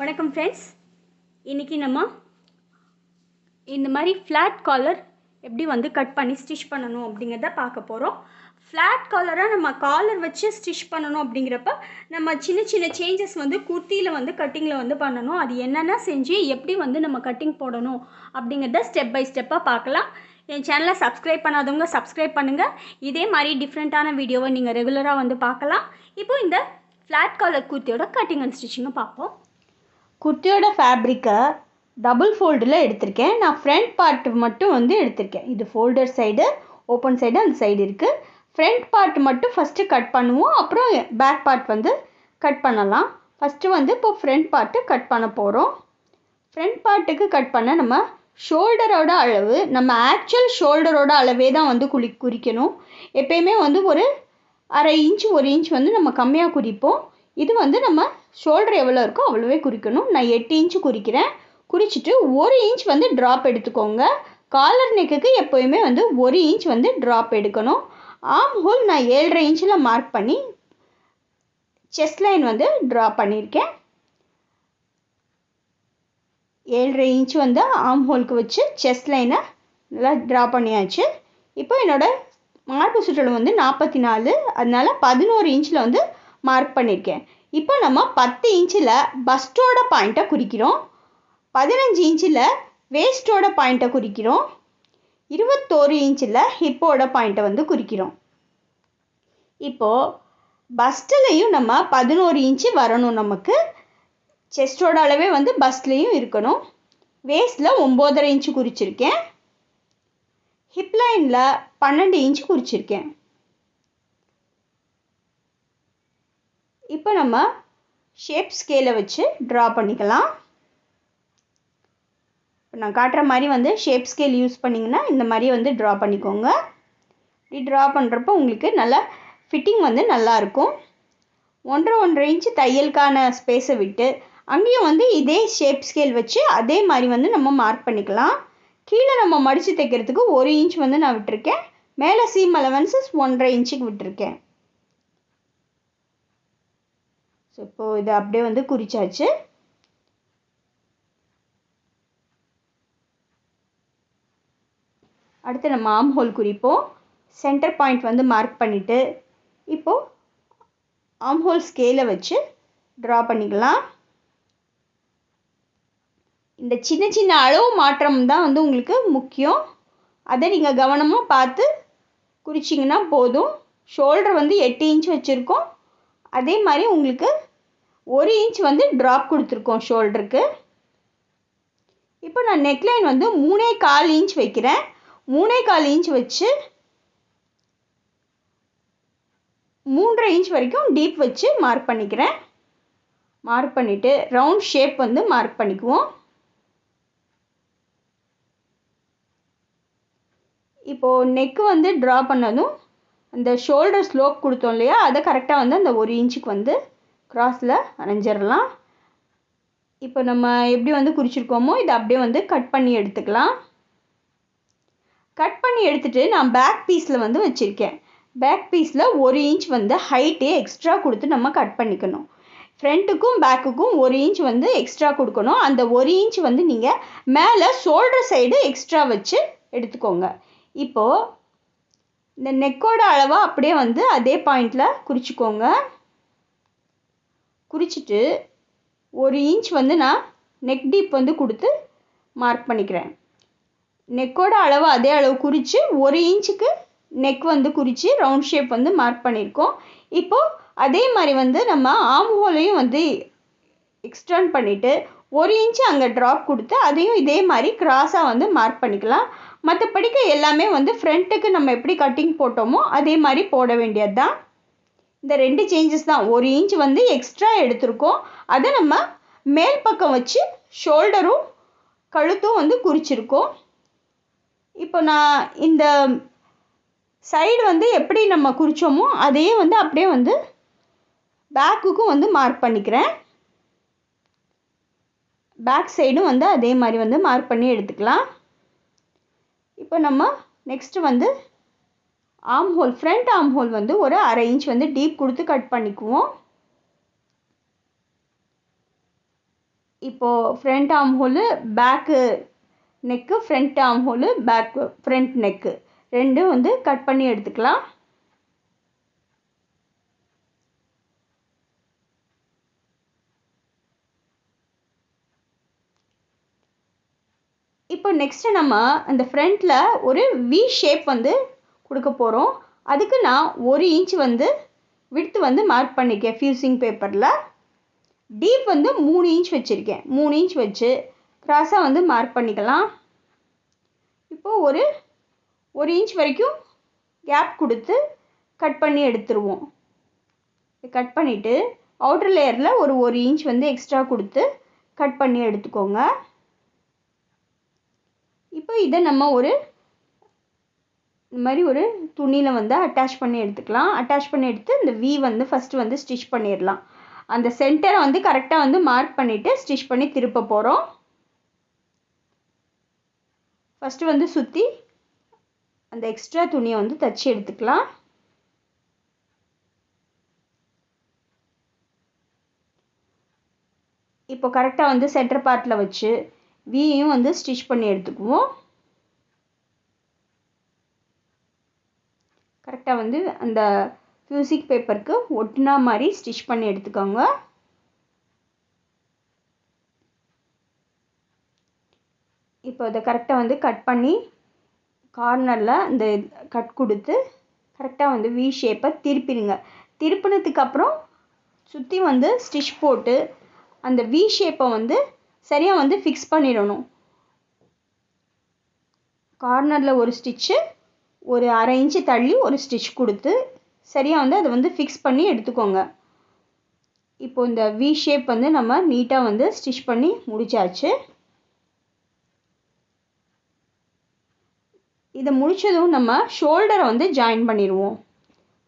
வணக்கம் ஃப்ரெண்ட்ஸ் இன்றைக்கி நம்ம இந்த மாதிரி ஃப்ளாட் காலர் எப்படி வந்து கட் பண்ணி ஸ்டிச் பண்ணணும் அப்படிங்கிறத பார்க்க போகிறோம் ஃப்ளாட் காலராக நம்ம காலர் வச்சு ஸ்டிச் பண்ணணும் அப்படிங்கிறப்ப நம்ம சின்ன சின்ன சேஞ்சஸ் வந்து குர்த்தியில் வந்து கட்டிங்கில் வந்து பண்ணணும். அது என்னென்ன செஞ்சு எப்படி வந்து நம்ம கட்டிங் போடணும் அப்படிங்கிறத ஸ்டெப் பை ஸ்டெப்பாக பார்க்கலாம். என் சேனலை சப்ஸ்கிரைப் பண்ணாதவங்க சப்ஸ்கிரைப் பண்ணுங்கள் இதே மாதிரி டிஃப்ரெண்ட்டான வீடியோவை நீங்கள் ரெகுலராக வந்து பார்க்கலாம். இப்போ இந்த ஃப்ளாட் காலர் குர்த்தியோட கட்டிங் அண்ட் ஸ்டிச்சிங்கை பார்ப்போம். குர்த்தியோட ஃபேப்ரிக்கை டபுள் ஃபோல்டில் எடுத்திருக்கேன். நான் ஃப்ரண்ட் பார்ட் மட்டும் வந்து எடுத்திருக்கேன். இது ஃபோல்டர் சைடு ஓப்பன் சைடு அந்த சைடு இருக்குது ஃப்ரண்ட் பார்ட் மட்டும் ஃபஸ்ட்டு கட் பண்ணுவோம். அப்புறம் பேக் பார்ட் வந்து கட் பண்ணலாம். ஃபஸ்ட்டு வந்து இப்போ ஃப்ரண்ட் பார்ட்டு கட் பண்ண போகிறோம் ஃப்ரண்ட் பார்ட்டுக்கு கட் பண்ண நம்ம ஷோல்டரோட அளவு நம்ம ஆக்சுவல் ஷோல்டரோட அளவே தான் வந்து குளி குறிக்கணும். எப்பயுமே வந்து ஒரு அரை இன்ச் ஒரு இன்ச் வந்து நம்ம கம்மியாக குறிப்போம். இது வந்து நம்ம ஷோல்டர் எவ்வளோ இருக்கோ அவ்வளோவே குறிக்கணும். நான் எட்டு இன்ச்சு குறிக்கிறேன். குறிச்சிட்டு ஒரு இன்ச் வந்து ட்ராப் எடுத்துக்கோங்க. காலர் நெக்குக்கு எப்போயுமே வந்து ஒரு இன்ச் வந்து ட்ராப் எடுக்கணும். ஆம் ஹோல் நான் ஏழரை இன்ச்சில் மார்க் பண்ணி செஸ்ட் லைன் வந்து ட்ரா பண்ணியிருக்கேன் ஏழரை இன்ச் வந்து ஆம் ஹோலுக்கு வச்சு செஸ்ட் லைனை நல்லா ட்ரா பண்ணியாச்சு. இப்போ என்னோடய மார்பு சுற்றளவு வந்து நாற்பத்தி நாலு. அதனால் பதினோரு இன்ச்சில் வந்து மார்க் பண்ணியிருக்கேன் இப்போ நம்ம பத்து இன்ச்சில் பஸ்டோட பாயிண்ட்டை குறிக்கிறோம். பதினஞ்சு இன்ச்சில் வேஸ்ட்டோட பாயிண்ட்டை குறிக்கிறோம். இருபத்தோரு இன்ச்சில் ஹிப்போட பாயிண்ட்டை வந்து குறிக்கிறோம். இப்போது பஸ்ட்லேயும் நம்ம பதினோரு இன்ச்சு வரணும் நமக்கு. செஸ்டோட அளவே வந்து பஸ்ட்லேயும் இருக்கணும். வேஸ்டில் ஒம்போதரை இன்ச்சு குறிச்சிருக்கேன். ஹிப் லைனில் பன்னெண்டு இன்ச்சு குறிச்சிருக்கேன். இப்போ நம்ம ஷேப் ஸ்கேலை வச்சு ட்ரா பண்ணிக்கலாம். இப்போ நான் காட்டுற மாதிரி வந்து ஷேப் ஸ்கேல் யூஸ் பண்ணிங்கன்னா இந்த மாதிரி வந்து ட்ரா பண்ணிக்கோங்க. இப்படி ட்ரா பண்ணுறப்போ உங்களுக்கு நல்லா ஃபிட்டிங் வந்து நல்லாயிருக்கும் ஒன்றரை ஒன்றரை இன்ச்சு தையலுக்கான ஸ்பேஸை விட்டு அங்கேயும் வந்து இதே ஷேப் ஸ்கேல் வச்சு அதே மாதிரி வந்து நம்ம மார்க் பண்ணிக்கலாம். கீழே நம்ம மடித்து தைக்கிறதுக்கு ஒரு இன்ச் வந்து நான் விட்டுருக்கேன். மேலே சீம் அலவன்சஸ் ஒன்றரை இன்ச்சுக்கு விட்டுருக்கேன். ஸோ இப்போது இது அப்படியே வந்து குறிச்சாச்சு. அடுத்து நம்ம ஆம் ஹோல் குறிப்போம். சென்டர் பாயிண்ட் வந்து மார்க் பண்ணிவிட்டு இப்போது ஆம் ஹோல் ஸ்கேலை வச்சு ட்ரா பண்ணிக்கலாம். இந்த சின்ன சின்ன அளவு மாற்றம் தான் வந்து உங்களுக்கு முக்கியம். அதை நீங்கள் கவனமாக பார்த்து குறிச்சிங்கன்னா போதும். ஷோல்டர் வந்து எட்டு இன்ச் வச்சுருக்கோம். அதே மாதிரி உங்களுக்கு ஒரு இன்ச் வந்து ட்ராப் கொடுத்துருக்கோம் ஷோல்டருக்கு இப்போ நான் நெக்லைன் வந்து மூணே கால் இன்ச் வைக்கிறேன். மூணே கால் இன்ச் வச்சு மூன்றரை இன்ச் வரைக்கும் டீப் வச்சு மார்க் பண்ணிக்கிறேன். மார்க் பண்ணிவிட்டு ரவுண்ட் ஷேப் வந்து மார்க் பண்ணிக்குவோம். இப்போது நெக்கு வந்து ட்ரா பண்ணதும் அந்த ஷோல்டர் ஸ்லோப் கொடுத்தோம் இல்லையா அதை கரெக்டாக வந்து அந்த ஒரு இன்ச்சுக்கு வந்து க்ராஸில் அரைஞ்சிடலாம் இப்போ நம்ம எப்படி வந்து குறிச்சிருக்கோமோ இதை அப்படியே வந்து கட் பண்ணி எடுத்துக்கலாம். கட் பண்ணி எடுத்துகிட்டு நான் பேக் பீஸில் வந்து வச்சுருக்கேன். பேக் பீஸில் ஒரு இன்ச் வந்து ஹைட்டே எக்ஸ்ட்ரா கொடுத்து நம்ம கட் பண்ணிக்கணும். ஃப்ரண்ட்டுக்கும் பேக்குக்கும் ஒரு இன்ச் வந்து எக்ஸ்ட்ரா கொடுக்கணும். அந்த ஒரு இன்ச் வந்து நீங்கள் மேலே ஷோல்டர் சைடு எக்ஸ்ட்ரா வச்சு எடுத்துக்கோங்க. இப்போது இந்த நெக்கோட அளவாக அப்படியே வந்து அதே பாயிண்டில் குறிச்சிக்கோங்க. குறிச்சிட்டு ஒரு இன்ச் வந்து நான் நெக் டீப் வந்து கொடுத்து மார்க் பண்ணிக்கிறேன். நெக்கோட அளவு அதே அளவு குறித்து ஒரு இன்ச்சுக்கு நெக் வந்து குறித்து ரவுண்ட் ஷேப் வந்து மார்க் பண்ணியிருக்கோம். இப்போது அதே மாதிரி வந்து நம்ம ஆம் ஹோலையும் வந்து எக்ஸ்டர்ன் பண்ணிவிட்டு ஒரு இன்ச்சு அங்கே ட்ராப் கொடுத்து அதையும் இதே மாதிரி க்ராஸாக வந்து மார்க் பண்ணிக்கலாம். மற்றபடிக்கு எல்லாமே வந்து ஃப்ரண்ட்டுக்கு நம்ம எப்படி கட்டிங் போட்டோமோ அதே மாதிரி போட வேண்டியது தான் இந்த ரெண்டு சேஞ்சஸ் தான். ஒரு இன்ச் வந்து எக்ஸ்ட்ரா எடுத்திருக்கோம். அதை நம்ம மேல் பக்கம் வச்சு ஷோல்டரும் கழுத்தும் வந்து குறிச்சிருக்கோம். இப்போ நான் இந்த சைடு வந்து எப்படி நம்ம குறித்தோமோ அதையே வந்து அப்படியே வந்து பேக்குக்கும் வந்து மார்க் பண்ணிக்கிறேன். பேக் சைடும் வந்து அதே மாதிரி வந்து மார்க் பண்ணி எடுத்துக்கலாம். இப்போ நம்ம நெக்ஸ்ட்டு வந்து ஆம் ஹோல் ஃப்ரண்ட் ஆம் ஹோல் வந்து ஒரு அரை இன்ச் வந்து டீப் கொடுத்து கட் பண்ணிக்குவோம். இப்போது front arm hole back neck front arm hole back front neck ரெண்டும் வந்து கட் பண்ணி எடுத்துக்கலாம். இப்போ நெக்ஸ்ட்டு நம்ம அந்த ஃப்ரண்ட்டில் ஒரு வி ஷேப் வந்து கொடுக்க போகிறோம் அதுக்கு நான் ஒரு இன்ச் வந்து விடுத்து வந்து மார்க் பண்ணிக்கேன் ஃபியூசிங் பேப்பரில் டீப் வந்து மூணு இன்ச் வச்சுருக்கேன். மூணு இன்ச் வச்சு கிராஸாக வந்து மார்க் பண்ணிக்கலாம். இப்போது ஒரு ஒரு இன்ச் வரைக்கும் கேப் கொடுத்து கட் பண்ணி எடுத்துருவோம். கட் பண்ணிவிட்டு அவுட்டர் லேயரில் ஒரு ஒரு இன்ச் வந்து எக்ஸ்ட்ரா கொடுத்து கட் பண்ணி எடுத்துக்கோங்க. இப்போ இதை நம்ம ஒரு இந்த மாதிரி ஒரு துணியில் வந்து அட்டாச் பண்ணி எடுத்துக்கலாம். அட்டாச் பண்ணி எடுத்து இந்த வி வந்து ஃபஸ்ட்டு வந்து ஸ்டிச் பண்ணிடலாம். அந்த சென்டரை வந்து கரெக்டாக வந்து மார்க் பண்ணிவிட்டு ஸ்டிச் பண்ணி திருப்ப போகிறோம் ஃபஸ்ட்டு வந்து சுற்றி அந்த எக்ஸ்ட்ரா துணியை வந்து தச்சு எடுத்துக்கலாம். இப்போ கரெக்டாக வந்து சென்டர் பார்ட்டில் வச்சு வியையும் வந்து ஸ்டிச் பண்ணி எடுத்துக்குவோம். கரெக்டாக வந்து அந்த ஃபியூசிக் பேப்பருக்கு ஒட்டினா மாதிரி ஸ்டிச் பண்ணி எடுத்துக்கோங்க. இப்போ அதை கரெக்டாக வந்து கட் பண்ணி கார்னரில் இந்த கட் கொடுத்து கரெக்டாக வந்து வி ஷேப்பை திருப்பிடுங்க. திருப்பினதுக்கப்புறம் சுற்றி வந்து ஸ்டிச் போட்டு அந்த வி ஷேப்பை வந்து சரியாக வந்து ஃபிக்ஸ் பண்ணிடணும். கார்னரில் ஒரு ஸ்டிச்சு ஒரு அரை இன்ச்சு தள்ளி ஒரு ஸ்டிச் கொடுத்து சரியாக வந்து அதை வந்து ஃபிக்ஸ் பண்ணி எடுத்துக்கோங்க. இப்போ இந்த வி ஷேப் வந்து நம்ம நீட்டாக வந்து ஸ்டிச் பண்ணி முடிச்சாச்சு. இதை முடித்ததும் நம்ம ஷோல்டரை வந்து ஜாயின் பண்ணிடுவோம்.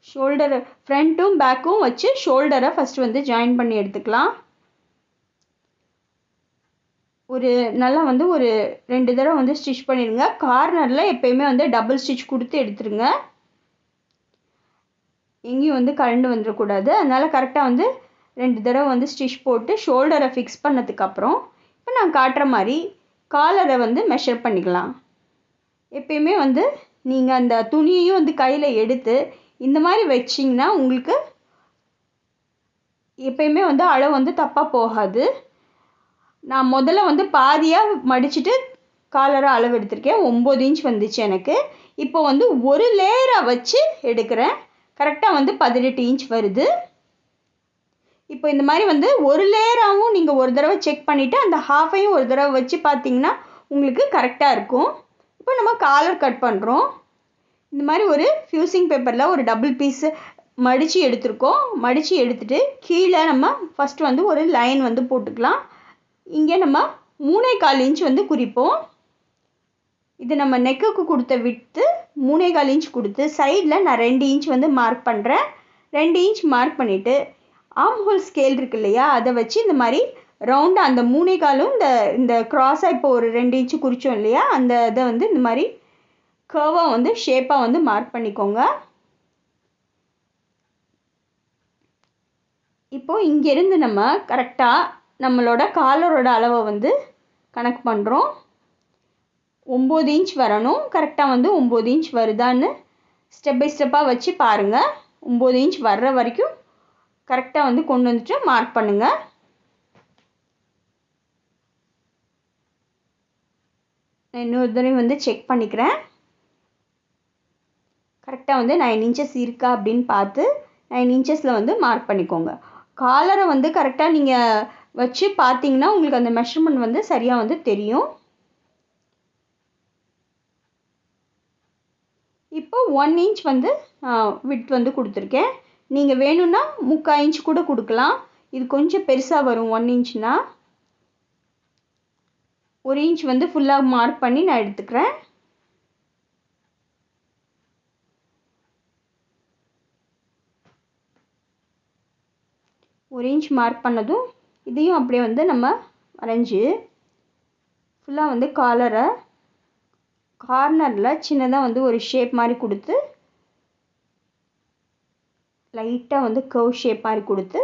ஷோல்டரை ஃப்ரண்ட்டும் பேக்கும் வச்சு ஷோல்டரை ஃபஸ்ட்டு வந்து ஜாயின் பண்ணி எடுத்துக்கலாம். ஒரு நல்லா வந்து ஒரு ரெண்டு தடவை வந்து ஸ்டிச் பண்ணிடுங்க கார்னரில் எப்பயுமே வந்து டபுள் ஸ்டிச் கொடுத்து எடுத்துருங்க. எங்கேயும் வந்து கரண்டு வந்துடக்கூடாது அதனால் கரெக்டாக வந்து ரெண்டு தடவை வந்து ஸ்டிச் போட்டு ஷோல்டரை ஃபிக்ஸ் பண்ணதுக்கப்புறம் இப்போ நான் காட்டுற மாதிரி காலரை வந்து மெஷர் பண்ணிக்கலாம். எப்பயுமே வந்து நீங்கள் அந்த துணியையும் வந்து கையில் எடுத்து இந்த மாதிரி வச்சிங்கன்னா உங்களுக்கு எப்பயுமே வந்து அளவு வந்து தப்பாக போகாது. நான் முதல்ல வந்து பாதியாக மடிச்சுட்டு காலராக அளவு எடுத்திருக்கேன் ஒம்பது இன்ச் வந்துச்சு எனக்கு. இப்போ வந்து ஒரு லேயராக வச்சு எடுக்கிறேன். கரெக்டாக வந்து பதினெட்டு இன்ச் வருது. இப்போ இந்த மாதிரி வந்து ஒரு லேயராகவும் நீங்கள் ஒரு தடவை செக் பண்ணிவிட்டு அந்த ஹாஃபையும் ஒரு தடவை வச்சு பார்த்தீங்கன்னா உங்களுக்கு கரெக்டாக இருக்கும். இப்போ நம்ம காலர் கட் பண்ணுறோம் இந்த மாதிரி ஒரு ஃபியூசிங் பேப்பரில் ஒரு டபுள் பீஸு மடித்து எடுத்திருக்கோம். மடித்து எடுத்துகிட்டு கீழே நம்ம ஃபஸ்ட்டு வந்து ஒரு லைன் வந்து போட்டுக்கலாம். இங்கே நம்ம மூணே கால் இன்ச் வந்து குறிப்போம். இது நம்ம நெக்குக்கு கொடுத்த விட்டு மூணே கால் இன்ச் கொடுத்து சைடில் நான் ரெண்டு இன்ச் வந்து மார்க் பண்ணுறேன் ரெண்டு இன்ச் மார்க் பண்ணிவிட்டு ஆம் ஹோல் ஸ்கேல் இருக்கு இல்லையா அதை வச்சு இந்த மாதிரி ரவுண்டாக அந்த மூணே காலும் இந்த இந்த க்ராஸாக இப்போ ஒரு ரெண்டு இன்ச்சு குறித்தோம் இல்லையா அந்த இதை வந்து இந்த மாதிரி கர்வாக வந்து ஷேப்பாக வந்து மார்க் பண்ணிக்கோங்க. இப்போது இங்கேருந்து நம்ம கரெக்டாக நம்மளோட காலரோட அளவை வந்து கணக்கு பண்ணுறோம் ஒம்பது இன்ச் வரணும். கரெக்டாக வந்து ஒம்பது இன்ச் வருதான்னு ஸ்டெப் பை ஸ்டெப்பாக வச்சு பாருங்கள் ஒம்பது இன்ச் வர்ற வரைக்கும் கரெக்டாக வந்து கொண்டு வந்துட்டு மார்க் பண்ணுங்கள் நான் இன்னொரு தடவை வந்து செக் பண்ணிக்கிறேன். கரெக்டாக வந்து நைன் இன்ச்சஸ் இருக்கா அப்படின்னு பார்த்து நைன் இன்ச்சஸில் வந்து மார்க் பண்ணிக்கோங்க. காலரை வந்து கரெக்டாக நீங்கள் வச்சு பார்த்தீங்கன்னா உங்களுக்கு அந்த மெஷர்மெண்ட் வந்து சரியாக வந்து தெரியும். இப்போ ஒன் இன்ச் வந்து விட் வந்து கொடுத்துருக்கேன். நீங்கள் வேணும்னா முக்கால் இன்ச் கூட கொடுக்கலாம். இது கொஞ்சம் பெருசாக வரும் ஒன் இன்ச்னா ஒரு இன்ச் வந்து ஃபுல்லாக மார்க் பண்ணி நான் எடுத்துக்கிறேன். ஒரு இன்ச் மார்க் பண்ணதும் இதையும் அப்படியே வந்து நம்ம வரைஞ்சி ஃபுல்லாக வந்து காலரை கார்னரில் சின்னதாக வந்து ஒரு ஷேப் மாதிரி கொடுத்து லைட்டாக வந்து கர்வ் ஷேப் மாதிரி கொடுத்து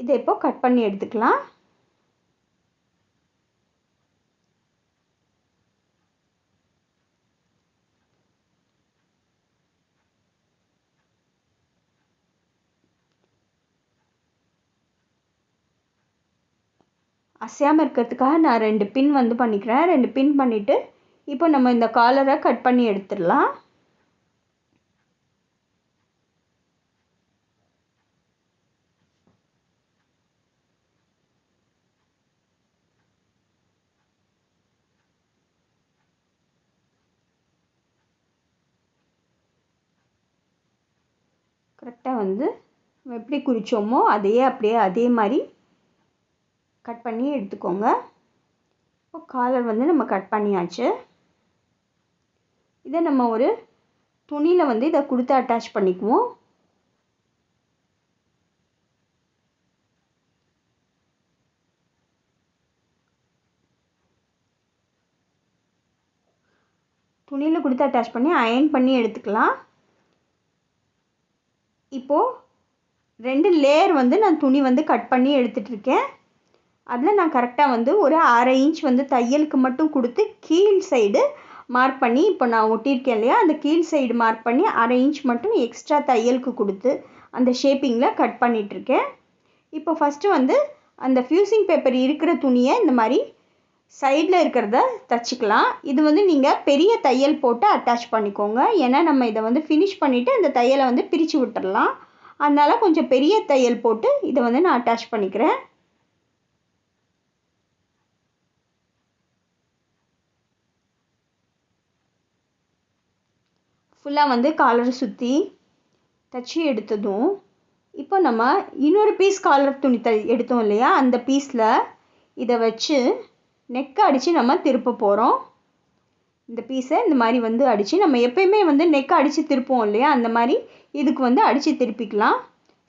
இதை இப்போ கட் பண்ணி எடுத்துக்கலாம். அசையாமல் இருக்கிறதுக்காக நான் ரெண்டு பின் வந்து பண்ணிக்கிறேன். ரெண்டு பின் பண்ணிவிட்டு இப்போ நம்ம இந்த காலரை கட் பண்ணி எடுத்துடலாம். கரெக்டாக வந்து நம்ம எப்படி குறித்தோமோ அதையே அப்படியே அதே மாதிரி கட் பண்ணி எடுத்துக்கோங்க. இப்போ காலர் வந்து நம்ம கட் பண்ணியாச்சு. இதை நம்ம ஒரு துணியில் வந்து இதை கொடுத்து அட்டாச் பண்ணிக்குவோம். துணியில் கொடுத்து அட்டாச் பண்ணி அயன் பண்ணி எடுத்துக்கலாம். இப்போது ரெண்டு லேயர் வந்து நான் துணி வந்து கட் பண்ணி எடுத்துகிட்ருக்கேன் அதில் நான் கரெக்டாக வந்து ஒரு அரை இன்ச் வந்து தையலுக்கு மட்டும் கொடுத்து கீழ் சைடு மார்க் பண்ணி இப்போ நான் ஒட்டியிருக்கேன் இல்லையா? அந்த கீழ் சைடு மார்க் பண்ணி அரை இன்ச் மட்டும் எக்ஸ்ட்ரா தையலுக்கு கொடுத்து அந்த ஷேப்பிங்கில் கட் பண்ணிகிட்ருக்கேன் இப்போ ஃபஸ்ட்டு வந்து அந்த ஃப்யூசிங் பேப்பர் இருக்கிற துணியை இந்த மாதிரி சைடில் இருக்கிறத தச்சுக்கலாம். இது வந்து நீங்கள் பெரிய தையல் போட்டு அட்டாச் பண்ணிக்கோங்க. ஏன்னா நம்ம இதை வந்து ஃபினிஷ் பண்ணிவிட்டு அந்த தையலை வந்து பிரித்து விட்டுறலாம். அதனால் கொஞ்சம் பெரிய தையல் போட்டு இதை வந்து நான் அட்டாச் பண்ணிக்கிறேன். ஃபுல்லாக வந்து காலர் சுற்றி தச்சு எடுத்ததும் இப்போ நம்ம இன்னொரு பீஸ் காலர் துணி த எடுத்தோம் இல்லையா? அந்த பீஸில் இதை வச்சு நெக்கை அடித்து நம்ம திருப்ப போகிறோம் இந்த பீஸை இந்த மாதிரி வந்து அடித்து நம்ம எப்பயுமே வந்து நெக்கை அடித்து திருப்போம் இல்லையா? அந்த மாதிரி இதுக்கு வந்து அடித்து திருப்பிக்கலாம்.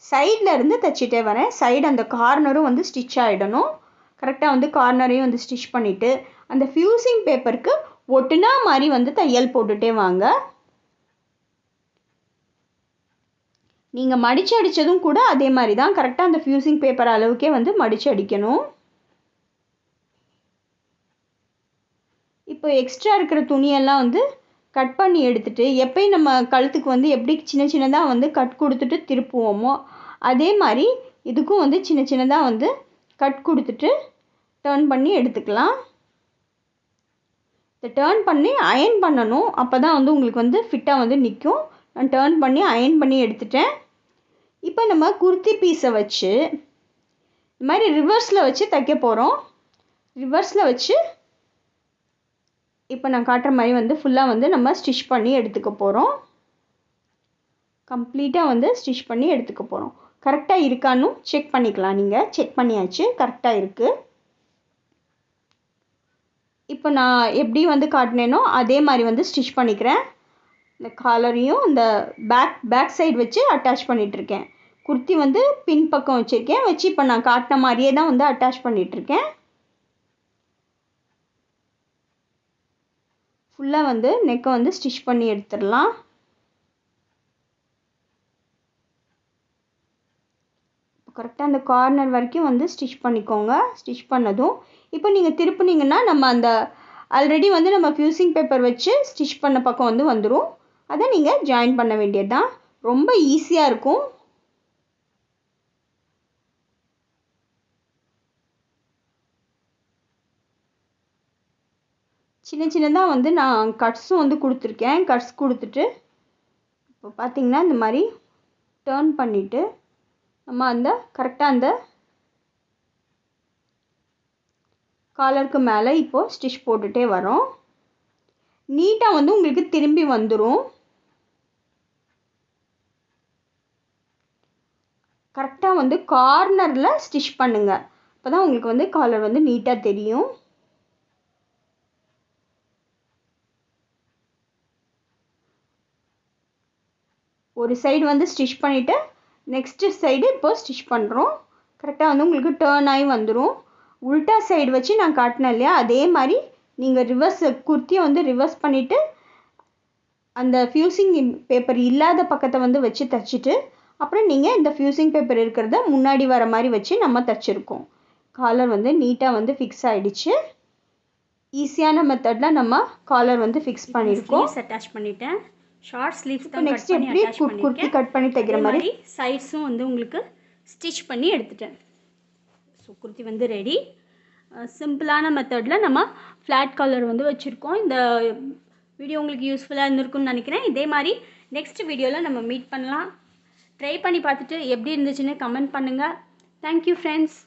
சைடில் இருந்து தைச்சிட்டே வரேன். சைடு அந்த கார்னரும் வந்து ஸ்டிச் ஆகிடணும் கரெக்டாக வந்து கார்னரையும் வந்து ஸ்டிச் பண்ணிவிட்டு அந்த ஃப்யூசிங் பேப்பருக்கு ஒட்டுனா மாதிரி வந்து தையல் போட்டுகிட்டே வாங்க. நீங்கள் மடித்து அடித்ததும் கூட அதே மாதிரி தான் கரெக்டாக அந்த ஃப்யூசிங் பேப்பர் அளவுக்கே வந்து மடித்து அடிக்கணும். இப்போ எக்ஸ்ட்ரா இருக்கிற துணியெல்லாம் வந்து கட் பண்ணி எடுத்துட்டு எப்பயும் நம்ம கழுத்துக்கு வந்து எப்படி சின்ன சின்னதாக வந்து கட் கொடுத்துட்டு திருப்புவோமோ அதே மாதிரி இதுக்கும் வந்து சின்ன சின்னதாக வந்து கட் கொடுத்துட்டு டேர்ன் பண்ணி எடுத்துக்கலாம். இதை டேர்ன் பண்ணி அயன் பண்ணணும். அப்போ தான் வந்து உங்களுக்கு வந்து ஃபிட்டாக வந்து நிற்கும் நான் டேர்ன் பண்ணி அயன் பண்ணி எடுத்துட்டேன். இப்போ நம்ம குர்த்தி பீஸை வச்சு இந்த மாதிரி ரிவர்ஸில் வச்சு தைக்க போகிறோம் ரிவர்ஸில் வச்சு இப்போ நான் காட்டுற மாதிரி வந்து ஃபுல்லாக வந்து நம்ம ஸ்டிச் பண்ணி எடுத்துக்க போகிறோம் கம்ப்ளீட்டாக வந்து ஸ்டிச் பண்ணி எடுத்துக்க போகிறோம் கரெக்டாக இருக்கான்னு செக் பண்ணிக்கலாம் நீங்கள் செக் பண்ணியாச்சு கரெக்டாக இருக்குது இப்போ நான் எப்படி வந்து காட்டினேனோ அதே மாதிரி வந்து ஸ்டிச் பண்ணிக்கிறேன். இந்த காலரையும் இந்த பேக் பேக் சைடு வச்சு அட்டாச் பண்ணிகிட்ருக்கேன் குர்த்தி வந்து பின் பக்கம் வச்சுருக்கேன். வச்சு இப்போ நான் காட்டின மாதிரியே தான் வந்து அட்டாச் பண்ணிகிட்ருக்கேன் ஃபுல்லாக வந்து நெக்கை வந்து ஸ்டிச் பண்ணி எடுத்துடலாம். கரெக்டாக அந்த கார்னர் வரைக்கும் வந்து ஸ்டிச் பண்ணிக்கோங்க. ஸ்டிச் பண்ணதும் இப்போ நீங்கள் திருப்புனீங்கன்னா நம்ம அந்த ஆல்ரெடி வந்து நம்ம ஃப்யூசிங் பேப்பர் வச்சு ஸ்டிச் பண்ண பக்கம் வந்து வந்துடும் அதை நீங்கள் ஜாயின் பண்ண வேண்டியது தான் ரொம்ப ஈஸியாக இருக்கும். சின்ன சின்னதாக வந்து நான் கட்ஸும் வந்து கொடுத்துருக்கேன். கட்ஸ் கொடுத்துட்டு இப்போ பார்த்தீங்கன்னா இந்த மாதிரி டேர்ன் பண்ணிவிட்டு நம்ம அந்த கரெக்டாக அந்த காலருக்கு மேலே இப்போது ஸ்டிச் போட்டுகிட்டே வரோம் நீட்டாக வந்து உங்களுக்கு திரும்பி வந்துடும் கரெக்டாக வந்து கார்னரில் ஸ்டிச் பண்ணுங்கள் அப்போ தான் உங்களுக்கு வந்து காலர் வந்து நீட்டாக தெரியும். ஒரு சைடு வந்து ஸ்டிச் பண்ணிவிட்டு நெக்ஸ்ட்டு சைடு இப்போ ஸ்டிச் பண்ணுறோம் கரெக்டாக வந்து உங்களுக்கு டேர்ன் ஆகி வந்துடும் உல்ட்டா சைடு வச்சு நான் காட்டினேன் இல்லையா? அதே மாதிரி நீங்கள் ரிவர்ஸ் குர்த்தியை வந்து ரிவர்ஸ் பண்ணிவிட்டு அந்த ஃபியூசிங் பேப்பர் இல்லாத பக்கத்தை வந்து வச்சு தைச்சிட்டு அப்புறம் நீங்கள் இந்த ஃப்யூசிங் பேப்பர் இருக்கிறத முன்னாடி வர மாதிரி வச்சு நம்ம தைச்சிருக்கோம். காலர் வந்து நீட்டாக வந்து ஃபிக்ஸ் ஆகிடுச்சு ஈஸியான மெத்தடில் நம்ம காலர் வந்து ஃபிக்ஸ் பண்ணியிருக்கோம். அட்டாச் பண்ணிட்டேன். ஷார்ட் ஸ்லீவ்ஸ் தான் நெக்ஸ்ட் எப்படி குர்த்தி கட் பண்ணி தைக்கிற மாதிரி? சைட்ஸும் வந்து உங்களுக்கு ஸ்டிச் பண்ணி எடுத்துட்டேன். ஸோ குர்த்தி வந்து ரெடி சிம்பிளான மெத்தடில் நம்ம ஃப்ளாட் காலர் வந்து வச்சுருக்கோம். இந்த வீடியோ உங்களுக்கு யூஸ்ஃபுல்லாக இருந்திருக்கும்னு நினைக்கிறேன். இதே மாதிரி நெக்ஸ்ட் வீடியோவில் நம்ம மீட் பண்ணலாம். ட்ரை பண்ணி பார்த்துட்டு எப்படி இருந்துச்சுன்னு கமெண்ட் பண்ணுங்கள் தேங்க்யூ ஃப்ரெண்ட்ஸ்